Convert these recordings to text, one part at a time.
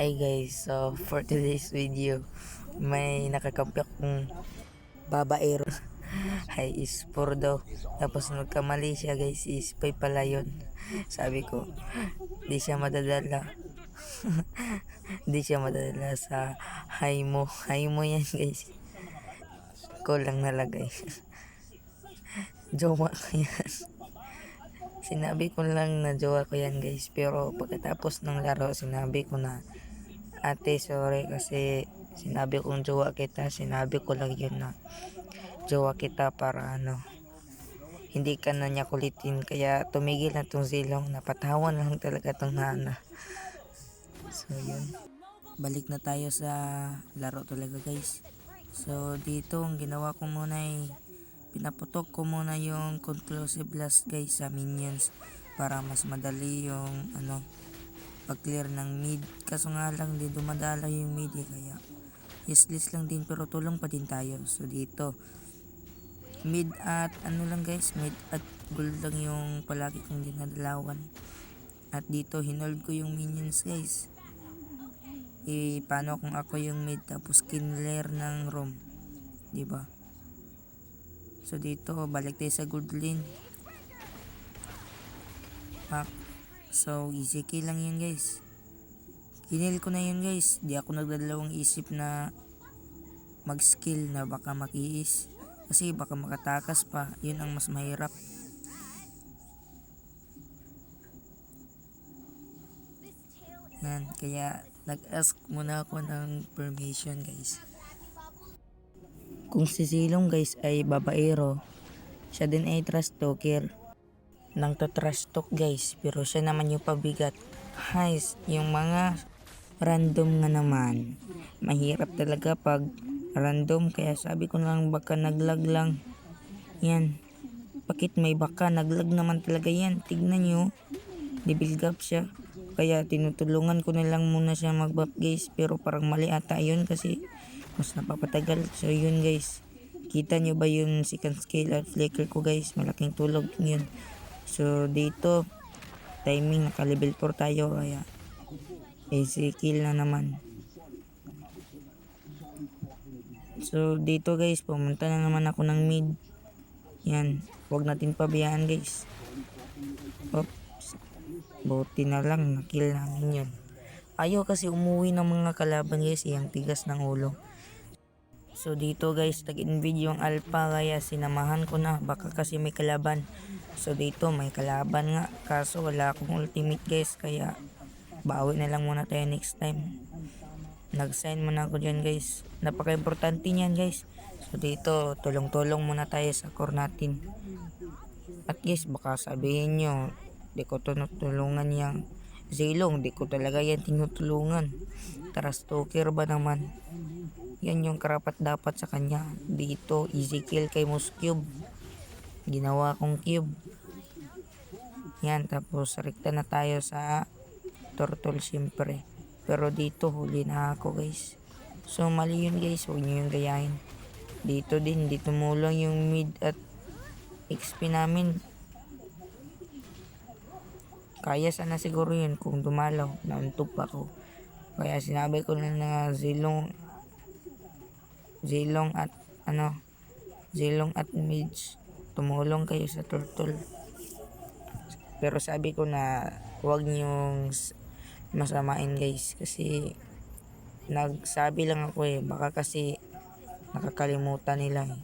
Hi guys, so for today's video, may nakakampi akong babaero. Hi is 4 daw. Tapos nagkamali siya guys, is 5 pala yun. Sabi ko, di siya madadala. di siya madadala sa hi mo. Hi mo yan guys. Ko lang nalagay. Jowa ko yan. Sinabi ko lang na jowa ko yan guys. Pero pagkatapos ng laro, sinabi ko na ate sorry kasi sinabi kong jowa kita. Sinabi ko lang yun na jowa kita para ano hindi ka na niya kulitin. Kaya tumigil na tong silong napatawan lang talaga tong nana. So yun. Balik na tayo sa laro talaga guys. So dito ang ginawa ko muna ay pinaputok ko muna yung conclusive blast guys sa minions para mas madali yung ano pag clear ng mid. Kaso nga lang di dumadala yung mid eh, kaya useless lang din pero tulong pa din tayo. So dito. Mid at ano lang guys? Mid at gold lang yung palagi kong dinadalawan at dito hinold ko yung minions guys. Eh paano kung ako yung mid tapos kinler ng room di ba? So dito balik tayo sa gold lane. Pak. So easy kill lang yun guys. Kinil ko na yun guys. Di ako nagdadalawang isip na mag skill na baka makiis. Kasi baka makatakas pa. Yun ang mas mahirap. Yan kaya nag-ask muna ako ng permission guys. Kung si Silong guys ay babaero siya din ay trash talker nang to trash talk guys. Pero siya naman yung pabigat. Guys yung mga random nga naman. Mahirap talaga pag random. Kaya sabi ko lang baka naglag lang. Yan. Bakit may baka? Naglag naman talaga yan. Tignan nyo. Dibilgap siya. Kaya tinutulungan ko na lang muna siya mag-buff guys. Pero parang mali ata yun kasi mas napapatagal. So yun guys. Kita nyo ba yung second scale at flicker ko guys? Malaking tulog yun so dito timing naka level 4 tayo kaya easy kill na naman So dito guys, pumunta na naman ako ng mid. Yan, huwag natin pabayaan guys. Oops. Buti na lang, nakill namin yun. Ayaw kasi umuwi ng mga kalaban guys, yung tigas ng ulo. So dito guys, tag-in video ang alpha kaya sinamahan ko na. Baka kasi may kalaban. So dito may kalaban nga. Kaso wala akong ultimate guys kaya bawi na lang muna tayo next time. Nag-sign muna ako dyan guys. Napaka-importante niyan guys. So dito tulong-tulong muna tayo sa core natin. At guys baka sabihin nyo di ko to natulungan yang zilong. Di ko talaga yan tinutulungan. Tara stalker ba naman yan yung karapat dapat sa kanya dito easy kill kay Moose Cube ginawa kong cube yan tapos rekta na tayo sa turtle siyempre pero dito huli na ako guys. So mali yun guys, huwag nyo yung gayahin. Dito din, dito tumulong yung mid at XP namin. Kaya sana siguro yun kung dumalaw, nauntog pa ako. Kaya sinabi ko na na zilong zilong at ano zilong at mids tumulong kayo sa turtle. Pero sabi ko na huwag niyong masamain guys. Kasi nagsabi lang ako eh. Baka kasi nakakalimutan nila eh.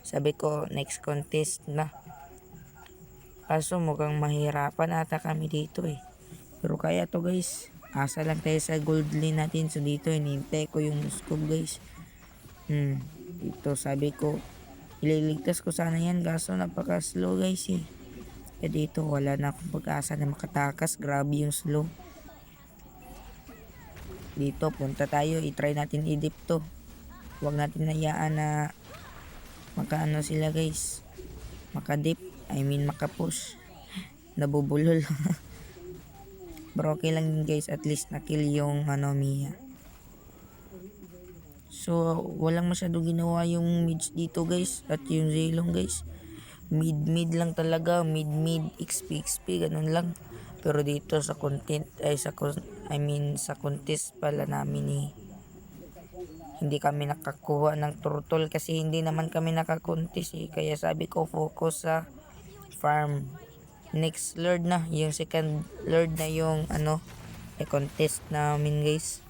sabi ko next contest na. Kaso mukhang mahirapan ata kami dito eh. Pero kaya to guys. Asa lang tayo sa gold lane natin. So dito hinintay ko yung scoop guys hmm. Dito sabi ko ililigtas ko sana yan kaso napaka slow guys eh. Kaya dito wala na akong pag-asa na makatakas. Grabe yung slow. Dito punta tayo. I-try natin i-dip to. Huwag natin hayaan na makaano sila guys. Makadip I mean makapush. Nabubulol. Pero okay lang yun guys. At least nakill yung ano Mia so walang masyado ginawa yung mids dito guys at yung Zilong guys mid mid lang talaga mid mid XP XP ganun lang Pero dito sa content ay sa I mean sa contest pala namin eh hindi kami nakakuha ng turtle kasi hindi naman kami nakakontest eh. Kaya sabi ko focus sa farm. Next lord na, yung second lord na yung ano, eh, contest namin guys.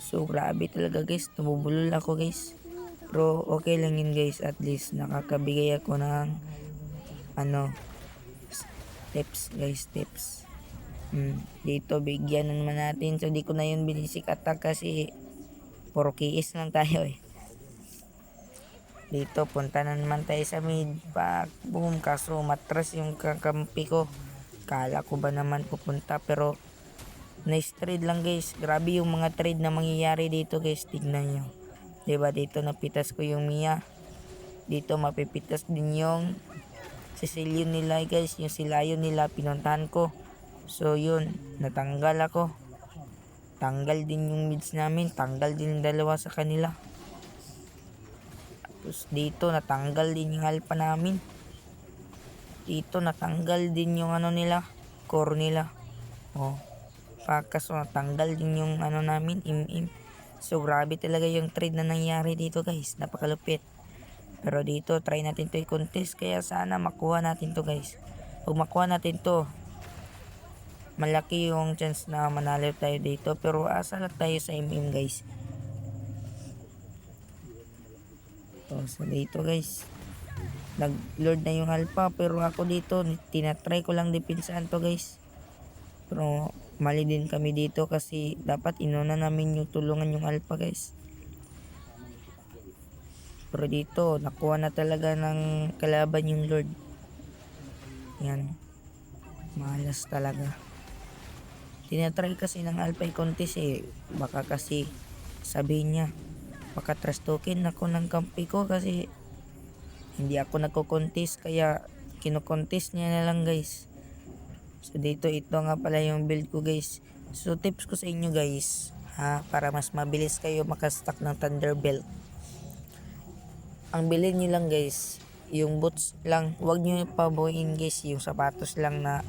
So grabe talaga guys, nabubulol ako guys. Pero okay lang yun guys, at least nakakabigay ako ng ano, tips guys, tips. Hmm, dito bigyan naman natin. So di ko na yun binisik attack kasi puro kiis lang tayo eh. Dito, punta na naman tayo sa mid. Pak, boom, kaso matras yung kakampi ko. Kala ko ba naman pupunta pero nice trade lang guys. Grabe yung mga trade na mangyayari dito guys. Tignan nyo. Diba dito napitas ko yung Mia. Dito mapipitas din yung Sicilian nila guys. Yung silayon nila pinuntahan ko. So yun, natanggal ako. Tanggal din yung mids namin. Tanggal din yung dalawa sa kanila. Tapos dito natanggal din yung alpha namin. Dito natanggal din yung ano nila, core nila. Oh. Pagkaso natanggal din yung ano namin, im-im. So grabe talaga yung trade na nangyari dito guys. Napakalupit. Pero dito try natin to i-contest kaya sana makuha natin to guys. Pag makuha natin to, malaki yung chance na manalo tayo dito pero asa lang tayo sa MM guys. Oh, so dito guys. Nag-lord na yung alpha pero ako dito tinatry ko lang depensahan to guys. Pero mali din kami dito kasi dapat inuna namin yung tulungan yung alpha guys. Pero dito nakuha na talaga ng kalaban yung lord. Yan. Malas talaga. Tinatry kasi ng alpha contest eh. Baka kasi sabihin niya baka trust token ako ng kampi ko kasi hindi ako nagko-contest kaya kino-contest niya na lang guys. So dito ito nga pala yung build ko guys. So tips ko sa inyo guys ha para mas mabilis kayo makastack ng Thunderbolt. Ang bilhin niyo lang guys yung boots lang. Wag niyo pabuhin guys yung sapatos lang na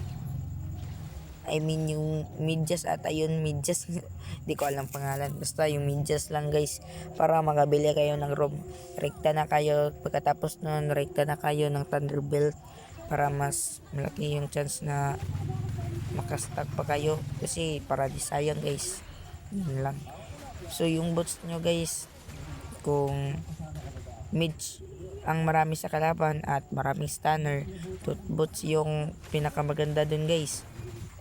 I mean yung medyas at ayun medyas di ko alam pangalan. Basta yung medyas lang guys para makabili kayo ng room. Rekta na kayo. Pagkatapos nun rekta na kayo ng Thunderbolt para mas malaki yung chance na makastack pa kayo. Kasi para di sayang guys. Yun lang. So yung boots nyo guys kung mid ang marami sa kalaban at maraming stunner tooth boots yung pinakamaganda dun guys.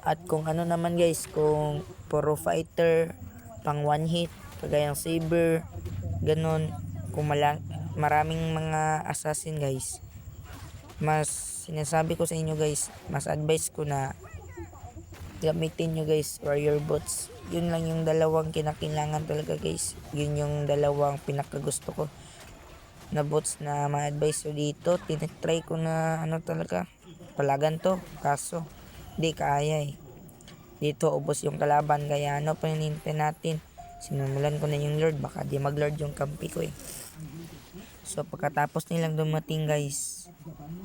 At kung ano naman guys, kung puro fighter, pang one hit, kagayang saber, ganun, kung malang, maraming mga assassin guys, mas sinasabi ko sa inyo guys, mas advice ko na gamitin nyo guys warrior boots. Yun lang yung dalawang kinakailangan talaga guys. Yun yung dalawang pinakagusto ko na boots na ma-advise ko dito. Tinatry ko na ano talaga, palagan to. Kaso, Di kaya eh. Dito ubos yung kalaban kaya ano pa hinintay natin. Sinumulan ko na yung lord baka di mag-lord yung kampi ko eh. So pagkatapos nilang dumating guys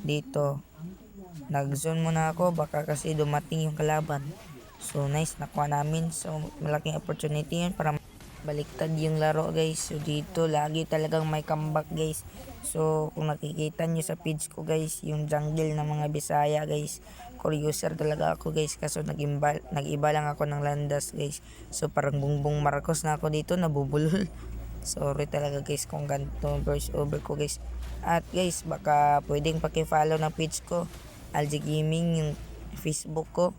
dito nag-zone muna ako baka kasi dumating yung kalaban. So nice nakuha namin. So malaking opportunity yun para baliktad yung laro guys. So dito lagi talagang may comeback guys. So kung nakikita nyo sa page ko guys yung jungle ng mga Bisaya guys core user talaga ako guys kaso nag-iba lang ako ng landas guys so parang bungbong Marcos na ako dito nabubulol sorry talaga guys kung ganito voice over ko guys at guys baka pwedeng paki-follow ng page ko Algi Gaming yung Facebook ko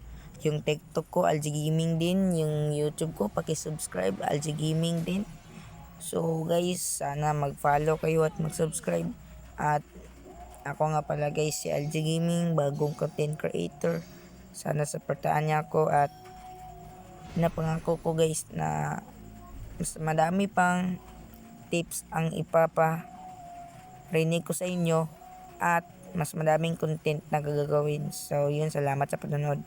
yung TikTok ko Algi Gaming din yung YouTube ko paki-subscribe Algi Gaming din. So guys sana mag-follow kayo at mag-subscribe. At ako nga pala guys si LG Gaming, bagong content creator. Sana supportahan niya ako at napangako ko guys na mas madami pang tips ang ipapa rinig ko sa inyo. At mas madaming content na gagawin. So yun, salamat sa panonood.